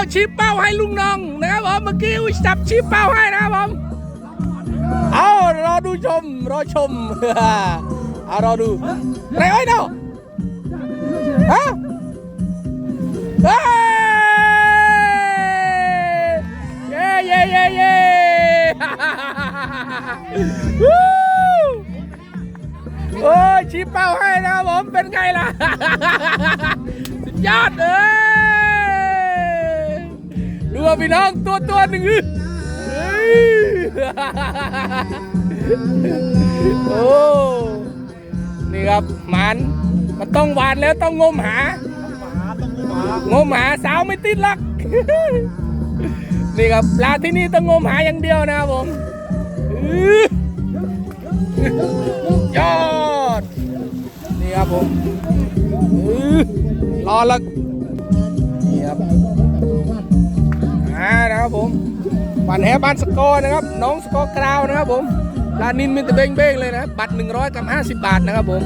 าชี้เป้าให้ลุงน้องนะครับผมเมื่อกี้จับชี้เป้าให้นะครับผมเอารอดูชมรอชมเอารอดูอะไรเอ้ยเนาะฮะเฮ้ยเย้เย้เย้เย้โอ้ยชี้เป้าให้นะครับผมเป็นไงล่ะสุดยอดเลย ดูว่าพี่น้องตัวตัวหนึ่งอือเฮ้ยโอ้นี่ครับหมันมันต้องหวานแล้วต้องงมหา งมหาสาวไม่ติดลัก นี่ครับปลาที่นี่ต้องงมหาอย่างเดียวนะครับผมย้อยอด นี่ครับผมรอละนี่ครับ นะครับผมบันแหบ้านสกอร์นะครับ น้องสกอร์กราวนะครับผมลานินมินตะเบ้งเบ้งเลยนะครับบัตร100กับ50 บาทนะครับผม